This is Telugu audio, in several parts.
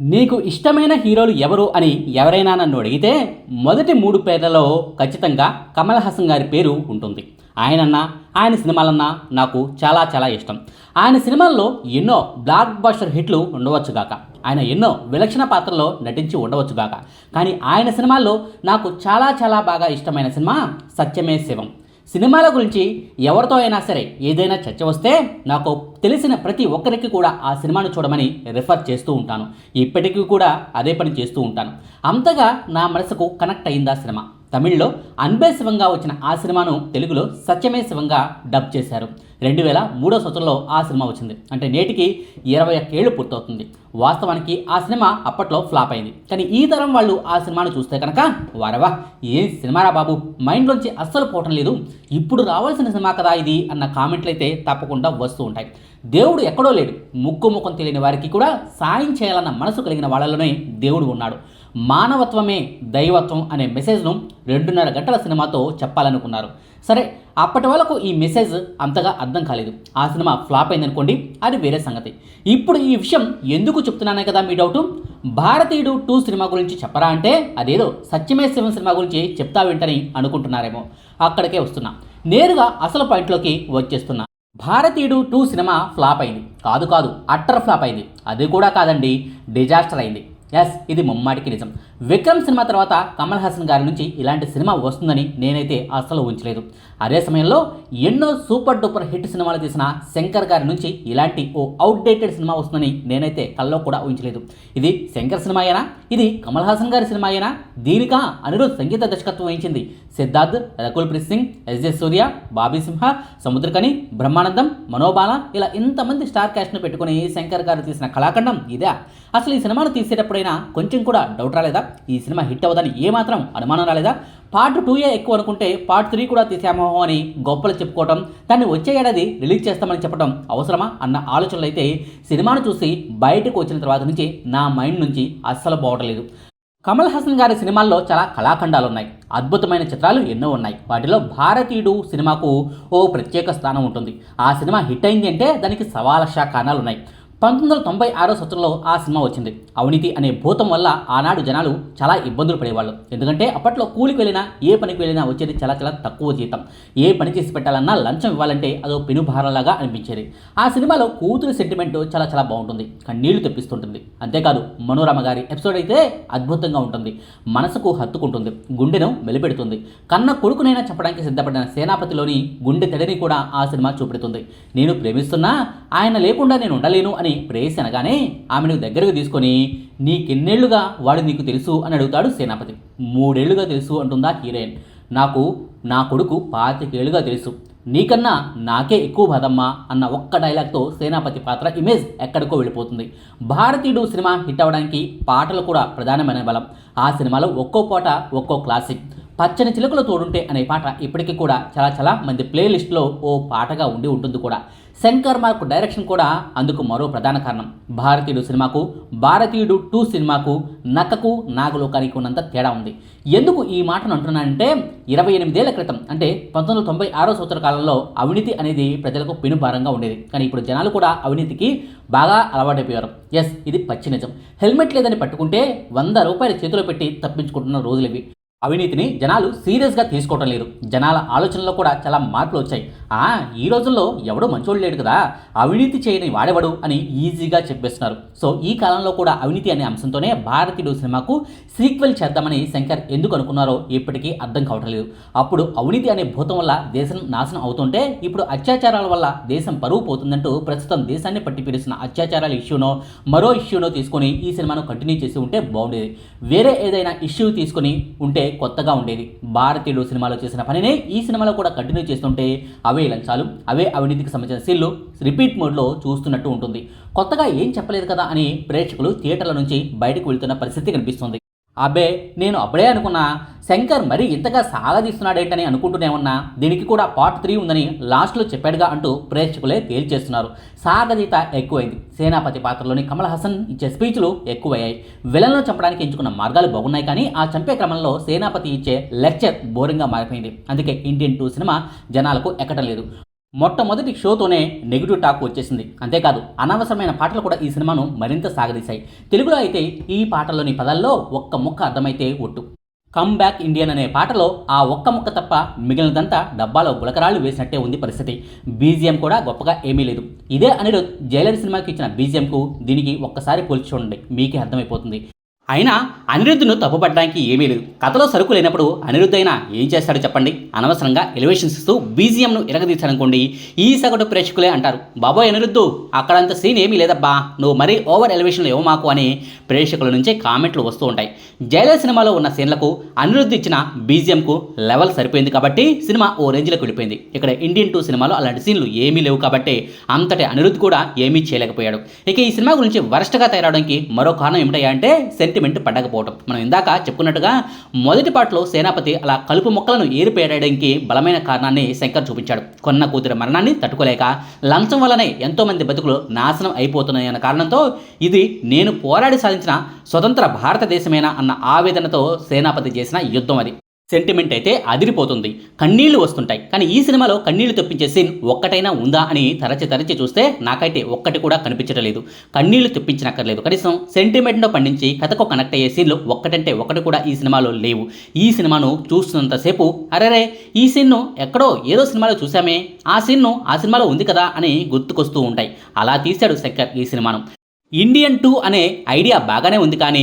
నీకు ఇష్టమైన హీరోలు ఎవరు అని ఎవరైనా నన్ను అడిగితే మొదటి మూడు పేర్లలో ఖచ్చితంగా కమల్ హాసన్ గారి పేరు ఉంటుంది. ఆయనన్నా ఆయన సినిమాలన్నా నాకు చాలా చాలా ఇష్టం. ఆయన సినిమాల్లో ఎన్నో బ్లాక్ బస్టర్ హిట్లు ఉండవచ్చుగాక ఆయన ఎన్నో విలక్షణ పాత్రల్లో నటించి ఉండవచ్చుగాక కానీ ఆయన సినిమాల్లో నాకు చాలా చాలా బాగా ఇష్టమైన సినిమా సత్యమే శివం. సినిమాల గురించి ఎవరితో అయినా సరే ఏదైనా చర్చ వస్తే నాకు తెలిసిన ప్రతి ఒక్కరికి కూడా ఆ సినిమాను చూడమని రిఫర్ చేస్తూ ఉంటాను. ఇప్పటికీ కూడా అదే పని చేస్తూ ఉంటాను. అంతగా నా మనసుకు కనెక్ట్ అయిందా సినిమా? తమిళ్ళో అన్బే శివంగా వచ్చిన ఆ సినిమాను తెలుగులో సత్యమే శివంగా డబ్ చేశారు. రెండు వేల మూడో సంవత్సరంలో ఆ సినిమా వచ్చింది. అంటే నేటికి ఇరవై ఒక్కేళ్ళు పూర్తవుతుంది. వాస్తవానికి ఆ సినిమా అప్పట్లో ఫ్లాప్ అయింది. కానీ ఈ తరం వాళ్ళు ఆ సినిమాను చూస్తే కనుక వారవా ఏం సినిమారా బాబు? మైండ్లోంచి అస్సలు పోవటం లేదు. ఇప్పుడు రావాల్సిన సినిమా కదా ఇది అన్న కామెంట్లు అయితే తప్పకుండా వస్తూ ఉంటాయి. దేవుడు ఎక్కడో లేడు. ముక్కు ముఖం తెలియని వారికి కూడా సాయం చేయాలన్న మనసు కలిగిన వాళ్ళలోనే దేవుడు ఉన్నాడు. మానవత్వమే దైవత్వం అనే మెసేజ్ను రెండున్నర గంటల సినిమాతో చెప్పాలనుకున్నారు. సరే అప్పటి వరకు ఈ మెసేజ్ అంతగా అర్థం కాలేదు. ఆ సినిమా ఫ్లాప్ అయిందనుకోండి అది వేరే సంగతి. ఇప్పుడు ఈ విషయం ఎందుకు చెప్తున్నానే కదా మీ డౌటు? భారతీయుడు టూ సినిమా గురించి చెప్పరా అంటే అదేదో సత్యమే శివం సినిమా గురించి చెప్తా వింటని అనుకుంటున్నారేమో. అక్కడికే వస్తున్నా. నేరుగా అసలు పాయింట్లోకి వచ్చేస్తున్నా. భారతీయుడు టూ సినిమా ఫ్లాప్ అయింది. కాదు కాదు అట్టర్ ఫ్లాప్ అయింది. అది కూడా కాదండి డిజాస్టర్ అయింది. ఎస్ ఇది ముమ్మాటికి నిజం. విక్రమ్ సినిమా తర్వాత కమల్ హాసన్ గారి నుంచి ఇలాంటి సినిమా వస్తుందని నేనైతే అస్సలు ఉంచలేదు అదే సమయంలో ఎన్నో సూపర్ డూపర్ హిట్ సినిమాలు తీసిన శంకర్ గారి నుంచి ఇలాంటి ఓ అవుట్డేటెడ్ సినిమా వస్తుందని నేనైతే కల్లో కూడా ఊహించలేదు. ఇది శంకర్ సినిమా అయినా ఇది కమల్ హాసన్ గారి సినిమా అయినా దీనికా అనిరుద్ సంగీత దర్శకత్వం వహించింది సిద్ధార్థ్ రకుల్ ప్రీత్ సింగ్ ఎస్ జె సూర్య బాబీ సింహ సముద్రకని బ్రహ్మానందం మనోబాల ఇలా ఇంతమంది స్టార్ క్యాస్ట్ను పెట్టుకుని శంకర్ గారు తీసిన కళాఖండం ఇదే. అసలు ఈ సినిమాను తీసేటప్పుడైనా కొంచెం కూడా డౌట్ రాలేదా? ఈ సినిమా హిట్ అవ్వదని ఏమాత్రం అనుమానం రాలేదా? పార్ట్ టూయే ఎక్కువ అనుకుంటే పార్ట్ త్రీ కూడా తీసామో అని గొప్పలు చెప్పుకోవటం దాన్ని వచ్చే ఏడాది రిలీజ్ చేస్తామని చెప్పడం అవసరమా అన్న ఆలోచనలు అయితే సినిమాను చూసి బయటకు వచ్చిన తర్వాత నుంచి నా మైండ్ నుంచి అస్సలు పోవటలేదు కమల్ హాసన్ గారి సినిమాల్లో చాలా కళాఖండాలు ఉన్నాయి. అద్భుతమైన చిత్రాలు ఎన్నో ఉన్నాయి. వాటిలో భారతీయుడు సినిమాకు ఓ ప్రత్యేక స్థానం ఉంటుంది. ఆ సినిమా హిట్ అయింది అంటే దానికి సవాలక్ష కారణాలు ఉన్నాయి. పంతొమ్మిది వందల తొంభై ఆరో సంవత్సరంలో ఆ సినిమా వచ్చింది. అవినీతి అనే భూతం వల్ల ఆనాడు జనాలు చాలా ఇబ్బందులు పడేవాళ్ళు. ఎందుకంటే అప్పట్లో కూలికి వెళ్ళినా ఏ పనికి వెళ్ళినా వచ్చేది చాలా చాలా తక్కువ జీతం. ఏ పని చేసి పెట్టాలన్నా లంచం ఇవ్వాలంటే అదో పెనుభారంలాగా అనిపించేది. ఆ సినిమాలో కూతురు సెంటిమెంట్ చాలా చాలా బాగుంటుంది. కన్నీళ్ళు తెప్పిస్తుంటుంది. అంతేకాదు మనోరమ గారి ఎపిసోడ్ అయితే అద్భుతంగా ఉంటుంది. మనసుకు హత్తుకుంటుంది. గుండెను మెలిపెడుతుంది. కన్న కొడుకునైనా చెప్పడానికి సిద్ధపడిన సేనాపతిలోని గుండె తెడని కూడా ఆ సినిమా చూపెడుతుంది. నేను ప్రేమిస్తున్నా ఆయన లేకుండా నేను ఉండలేను అని ప్రేయసి అనగానే ఆమెను దగ్గరకు తీసుకొని నీకెన్నేళ్ళుగా వాడు నీకు తెలుసు? అని అడుగుతాడు సేనాపతి. మూడేళ్ళుగా తెలుసు అంటుందా హీరోయిన్. నాకు నా కొడుకు పాతికేళ్ళుగా తెలుసు. నీకన్నా నాకే ఎక్కువ బాధమ్మా అన్న ఒక్క డైలాగ్తో సేనాపతి పాత్ర ఇమేజ్ ఎక్కడికో వెళ్ళిపోతుంది. భారతీయుడు సినిమా హిట్ అవ్వడానికి పాటలు కూడా ప్రధానమైన బలం. ఆ సినిమాలో ఒక్కో పాట ఒక్కో క్లాసిక్. పచ్చని చిలుకలు తోడుంటే అనే పాట ఇప్పటికీ కూడా చాలా చాలా మంది ప్లేలిస్ట్లో ఓ పాటగా ఉండి ఉంటుంది కూడా. శంకర్ మార్క్ డైరెక్షన్ కూడా అందుకు మరో ప్రధాన కారణం. భారతీయుడు సినిమాకు భారతీయుడు టూ సినిమాకు నక్కకు నాగలోకానికి ఉన్నంత తేడా ఉంది. ఎందుకు ఈ మాటను అంటున్నానంటే ఇరవై ఎనిమిదేళ్ళ క్రితం అంటే పంతొమ్మిది వందల తొంభై ఆరో సంవత్సర కాలంలో అవినీతి అనేది ప్రజలకు పెనుభారంగా ఉండేది. కానీ ఇప్పుడు జనాలు కూడా అవినీతికి బాగా అలవాటైపోయారు. ఎస్ ఇది పచ్చి నిజం. హెల్మెట్ లేదని పట్టుకుంటే వంద రూపాయలు చేతిలో పెట్టి తప్పించుకుంటున్న రోజులు ఇవి అవినీతిని జనాలు సీరియస్గా తీసుకోవటం లేదు. జనాల ఆలోచనలో కూడా చాలా మార్పులు వచ్చాయి. ఆ ఈ రోజుల్లో ఎవడో మంచోడు లేడు కదా. అవినీతి చేయని వాడేవాడు అని ఈజీగా చెప్పేస్తున్నారు. సో ఈ కాలంలో కూడా అవినీతి అనే అంశంతోనే భారతీయుడు సినిమాకు సీక్వెల్ చేద్దామని శంకర్ ఎందుకు అనుకున్నారో ఇప్పటికీ అర్థం కావటం లేదు. అప్పుడు అవినీతి అనే భూతం వల్ల దేశం నాశనం అవుతుంటే ఇప్పుడు అత్యాచారాల వల్ల దేశం పరువు పోతుందంటూ ప్రస్తుతం దేశాన్ని పట్టిపిరుస్తున్న అత్యాచారాల ఇష్యూనో మరో ఇష్యూనో తీసుకొని ఈ సినిమాను కంటిన్యూ చేసి ఉంటే బాగుండేది. వేరే ఏదైనా ఇష్యూ తీసుకొని ఉంటే కొత్తగా ఉండేది. భారతీయుడు సినిమాలో చేసిన పనినే ఈ సినిమాలో కూడా కంటిన్యూ చేస్తుంటే అవే లంచాలు అవే అవినీతికి సంబంధించిన సీన్లు రిపీట్ మోడ్లో చూస్తున్నట్టు ఉంటుంది. కొత్తగా ఏం చెప్పలేదు కదా అని ప్రేక్షకులు థియేటర్ల నుంచి బయటకు వెళ్తున్న పరిస్థితి కనిపిస్తుంది. అబ్బే నేను అప్పుడే అనుకున్నా శంకర్ మరీ ఇంతగా సాగదీస్తున్నాడేంటని అనుకుంటూనే ఉన్నా. దీనికి కూడా పార్ట్ త్రీ ఉందని లాస్ట్లో చెప్పాడుగా అంటూ ప్రేక్షకులే తేల్చేస్తున్నారు. సాగదీత ఎక్కువైంది. సేనాపతి పాత్రలోని కమల్ హాసన్ ఇచ్చే స్పీచ్లు ఎక్కువయ్యాయి. విలన్లు చంపడానికి ఎంచుకున్న మార్గాలు బాగున్నాయి కానీ ఆ చంపే క్రమంలో సేనాపతి ఇచ్చే లెక్చర్ బోరింగ్గా మారిపోయింది. అందుకే ఇండియన్ టూ సినిమా జనాలకు ఎక్కడం లేదు. మొట్టమొదటి షోతోనే నెగిటివ్ టాక్ వచ్చేసింది. అంతేకాదు అనవసరమైన పాటలు కూడా ఈ సినిమాను మరింత సాగదీశాయి. తెలుగులో అయితే ఈ పాటల్లోని పదాల్లో ఒక్క ముక్క అర్థమైతే ఒట్టు. కమ్ బ్యాక్ ఇండియన్ అనే పాటలో ఆ ఒక్క ముక్క తప్ప మిగిలినదంతా డబ్బాలో గులకరాళ్ళు వేసినట్టే ఉంది పరిస్థితి. బీజిఎం కూడా గొప్పగా ఏమీ లేదు. ఇదే అనిరుద్ జైలర్ సినిమాకి ఇచ్చిన బీజిఎంకు దీనికి ఒక్కసారి పోల్చి చూడండి. మీకే అర్థమైపోతుంది. అయినా అనిరుద్ధును తప్పుపడడానికి ఏమీ లేదు. కథలో సరుకు లేనప్పుడు అనిరుద్ధ అయినా ఏం చేస్తాడో చెప్పండి. అనవసరంగా ఎలివేషన్స్ ఇస్తూ బీజిఎంను ఇరగదీశారనుకోండి. ఈ సగటు ప్రేక్షకులే అంటారు. బాబోయ్ అనిరుద్ధు అక్కడంత సీన్ ఏమీ లేదబ్బా. నువ్వు మరీ ఓవర్ ఎలివేషన్లు ఏమో మాకు అని ప్రేక్షకుల నుంచే కామెంట్లు వస్తూ ఉంటాయి. జయలలిత సినిమాలో ఉన్న సీన్లకు అనిరుద్ధ్ ఇచ్చిన బీజిఎంకు లెవెల్ సరిపోయింది కాబట్టి సినిమా ఓ రేంజ్లోకి వెళ్ళిపోయింది. ఇక్కడ ఇండియన్ టూ సినిమాలో అలాంటి సీన్లు ఏమీ లేవు కాబట్టి అంతటి అనిరుద్ధ్ కూడా ఏమీ చేయలేకపోయాడు. ఇక ఈ సినిమా గురించి వరస్ట్గా తయారవడానికి మరో కారణం ఏమిటయ్యా అంటే సెంటిమెంట్ పడకపోవటం. మనం ఇందాక చెప్పుకున్నట్టుగా మొదటి పాటలో సేనాపతి అలా కలుపు మొక్కలను ఏరిపేయడానికి బలమైన కారణాన్ని శంకర్ చూపించాడు. కొన్న కూతురి మరణాన్ని తట్టుకోలేక లంచం వల్లనే ఎంతోమంది బతుకులు నాశనం అయిపోతున్నాయన్న కారణంతో ఇది నేను పోరాడి సాధించిన స్వతంత్ర భారతదేశమేనా అన్న ఆవేదనతో సేనాపతి చేసిన యుద్ధం అది. సెంటిమెంట్ అయితే అదిరిపోతుంది. కన్నీళ్ళు వస్తుంటాయి. కానీ ఈ సినిమాలో కన్నీళ్ళు తెప్పించే సీన్ ఒక్కటైనా ఉందా అని తరచి తరచి చూస్తే నాకైతే ఒక్కటి కూడా కనిపించడం లేదు కన్నీళ్ళు తెప్పించనక్కర్లేదు. కనీసం సెంటిమెంట్ను పండించి కథకు కనెక్ట్ అయ్యే సీన్లు ఒక్కటంటే ఒకటి కూడా ఈ సినిమాలో లేవు. ఈ సినిమాను చూస్తున్నంతసేపు అరేరే ఈ సీన్ను ఎక్కడో ఏదో సినిమాలో చూసామే ఆ సీన్ను ఆ సినిమాలో ఉంది కదా అని గుర్తుకొస్తూ ఉంటాయి. అలా తీశాడు శంకర్ ఈ సినిమాను. ఇండియన్ టూ అనే ఐడియా బాగానే ఉంది కానీ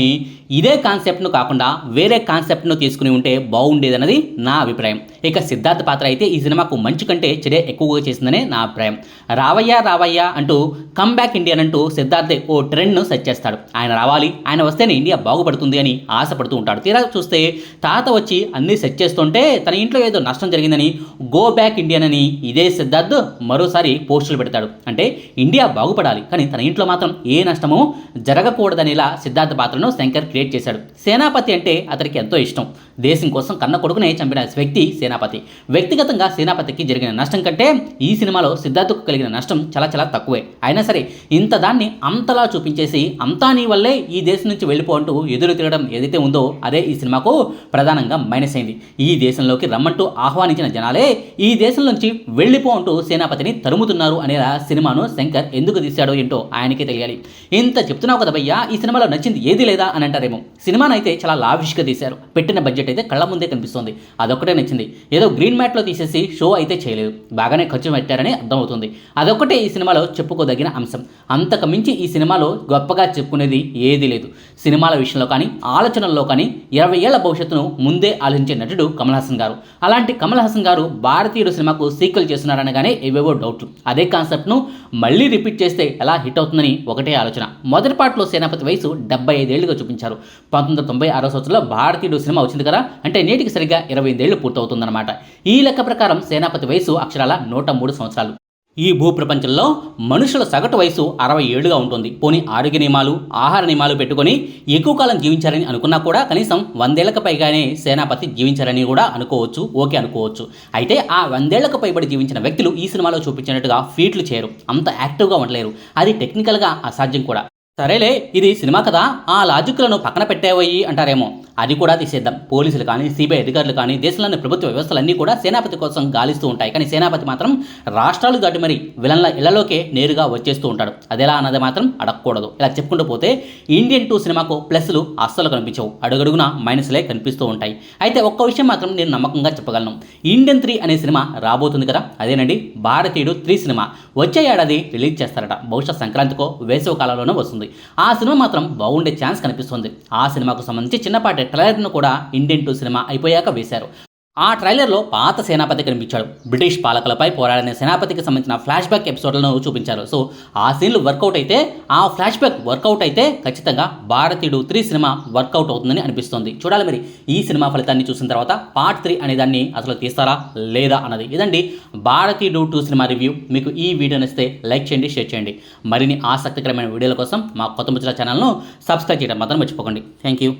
ఇదే కాన్సెప్ట్ను కాకుండా వేరే కాన్సెప్ట్ను తీసుకుని ఉంటే బాగుండేదన్నది నా అభిప్రాయం. ఇక సిద్ధార్థ్ పాత్ర అయితే ఈ సినిమాకు మంచి కంటే చెడే ఎక్కువగా చేసిందనే నా అభిప్రాయం. రావయ్యా రావయ్యా అంటూ కమ్బ్యాక్ ఇండియన్ అంటూ సిద్ధార్థ్ ఓ ట్రెండ్ను సెట్ చేస్తాడు. ఆయన రావాలి ఆయన వస్తేనే ఇండియా బాగుపడుతుంది అని ఆశపడుతూ ఉంటాడు. తీరా చూస్తే తాత వచ్చి అన్నీ సెట్ చేస్తుంటే తన ఇంట్లో ఏదో నష్టం జరిగిందని గో బ్యాక్ ఇండియన్ అని ఇదే సిద్ధార్థ్ మరోసారి పోస్టులు పెడతాడు. అంటే ఇండియా బాగుపడాలి కానీ తన ఇంట్లో మాత్రం ఏ నష్టమో జరగకూడదనేలా సిద్ధార్థ పాత్రను శంకర్ క్రియేట్ చేశాడు. సేనాపతి అంటే అతనికి ఎంతో ఇష్టం. దేశం కోసం కన్న కొడుకునే చంపిన వ్యక్తి సేనాపతి. వ్యక్తిగతంగా సేనాపతికి జరిగిన నష్టం కంటే ఈ సినిమాలో సిద్ధార్థకు కలిగిన నష్టం చాలా చాలా తక్కువే. అయినా సరే ఇంత దాన్ని అంతలా చూపించేసి అంతా నీ వల్లే ఈ దేశం నుంచి వెళ్ళిపో అంటూ ఎదురు తిరగడం ఏదైతే ఉందో అదే ఈ సినిమాకు ప్రధానంగా మైనస్ అయింది. ఈ దేశంలోకి రమ్మంటూ ఆహ్వానించిన జనాలే ఈ దేశం నుంచి వెళ్ళిపో అంటూ సేనాపతిని తరుముతున్నారు అనేలా సినిమాను శంకర్ ఎందుకు తీశాడో ఏంటో ఆయనకే తెలియాలి. ఇంత చెప్తున్నావు కదా భయ్యా ఈ సినిమాలో నచ్చింది ఏది లేదా అని అంటారు. సినిమాను సినిమానైతే చాలా లావిష్గా తీశారు. పెట్టిన బడ్జెట్ అయితే కళ్ళ ముందే కనిపిస్తుంది. అదొక్కటే నచ్చింది. ఏదో గ్రీన్ మ్యాట్లో తీసేసి షో అయితే చేయలేదు. బాగానే ఖర్చు పెట్టారని అర్థమవుతుంది. అదొక్కటే ఈ సినిమాలో చెప్పుకోదగిన అంశం. అంతకు మించి ఈ సినిమాలో గొప్పగా చెప్పుకునేది ఏది లేదు. సినిమాల విషయంలో కానీ ఆలోచనల్లో కానీ ఇరవై ఏళ్ళ భవిష్యత్తును ముందే ఆలోచించే నటుడు కమల్ హాసన్ గారు. అలాంటి కమల్ హాసన్ గారు భారతీయుడు సినిమాకు సీక్వెల్ చేస్తున్నారనగానే ఏవేవో డౌట్లు అదే కాన్సెప్ట్ను మళ్ళీ రిపీట్ చేస్తే ఎలా హిట్ అవుతుందని ఒకటే ఆలోచన. మొదటి పాటలో సేనాపతి వయసు డెబ్బై ఐదేళ్ళుగా చూపించారు. పంతొమ్మిది వందల తొంభై ఆరో సంవత్సరంలో భారతీయుడు సినిమా వచ్చింది కదా అంటే నేటికి సరిగ్గా ఇరవై ఐదేళ్ళు పూర్తవుతుందన్నమాట. ఈ లెక్క ప్రకారం సేనాపతి వయసు అక్షరాల నూట మూడు సంవత్సరాలు. ఈ భూప్రపంచంలో మనుషుల సగటు వయసు అరవై ఏడుగా ఉంటుంది. పోనీ ఆరోగ్య నియమాలు ఆహార నియమాలు పెట్టుకొని ఎక్కువ కాలం జీవించారని అనుకున్నా కూడా కనీసం వందేళ్ళకు పైగానే సేనాపతి జీవించారని కూడా అనుకోవచ్చు ఓకే అనుకోవచ్చు. అయితే ఆ వందేళ్ళకు పైబడి జీవించిన వ్యక్తులు ఈ సినిమాలో చూపించినట్టుగా ఫీట్లు చేయరు అంత యాక్టివ్గా ఉండలేరు. అది టెక్నికల్గా అసాధ్యం కూడా. సరేలే ఇది సినిమా కదా ఆ లాజిక్లను పక్కన పెట్టేవయ్యి అంటారేమో. అది కూడా తీసేద్దాం. పోలీసులు కానీ సిబిఐ అధికారులు కానీ దేశంలోని ప్రభుత్వ వ్యవస్థలన్నీ కూడా సేనాపతి కోసం గాలిస్తూ ఉంటాయి. కానీ సేనాపతి మాత్రం రాష్ట్రాలు దాటి మరి విలన్ల ఇళ్ళలోకే నేరుగా వచ్చేస్తూ ఉంటాడు. అదెలా అన్నది మాత్రం అడగకూడదు. ఇలా చెప్పుకుంటూ పోతే ఇండియన్ టూ సినిమాకు ప్లస్లు అస్సలు కనిపించవు. అడుగడుగున మైనస్లే కనిపిస్తూ ఉంటాయి. అయితే ఒక్క విషయం మాత్రం నేను నమ్మకంగా చెప్పగలను. ఇండియన్ త్రీ అనే సినిమా రాబోతుంది కదా? అదేనండి భారతీయుడు త్రీ సినిమా. వచ్చే ఏడాది రిలీజ్ చేస్తారట. బహుశా సంక్రాంతికో వేసవ కాలంలోనే వస్తుంది. ఆ సినిమా మాత్రం బాగుండే ఛాన్స్ కనిపిస్తుంది. ఆ సినిమాకు సంబంధించి చిన్నపాటి ట్రైలర్ను కూడా ఇండియన్ టూ సినిమా అయిపోయాక వేశారు. ఆ ట్రైలర్లో పాత సేనాపతి కనిపించాడు. బ్రిటిష్ పాలకులపై పోరాడిన సేనాపతికి సంబంధించిన ఫ్లాష్ బ్యాక్ ఎపిసోడ్లను చూపించారు. సో ఆ సీన్లు వర్కౌట్ అయితే ఆ ఫ్లాష్ బ్యాక్ వర్కౌట్ అయితే ఖచ్చితంగా భారతీయుడు త్రీ సినిమా వర్కౌట్ అవుతుందని అనిపిస్తుంది. చూడాలి మరి ఈ సినిమా ఫలితాన్ని చూసిన తర్వాత పార్ట్ త్రీ అనే దాన్ని అసలు తీస్తారా లేదా అన్నది. ఇదండి భారతీయుడు టూ సినిమా రివ్యూ. మీకు ఈ వీడియో నచ్చితే లైక్ చేయండి షేర్ చేయండి. మరిన్ని ఆసక్తికరమైన వీడియోల కోసం మా కొత్త ముచ్చల ఛానల్ను సబ్స్క్రైబ్ చేయడం మాత్రం మర్చిపోకండి. Thank you.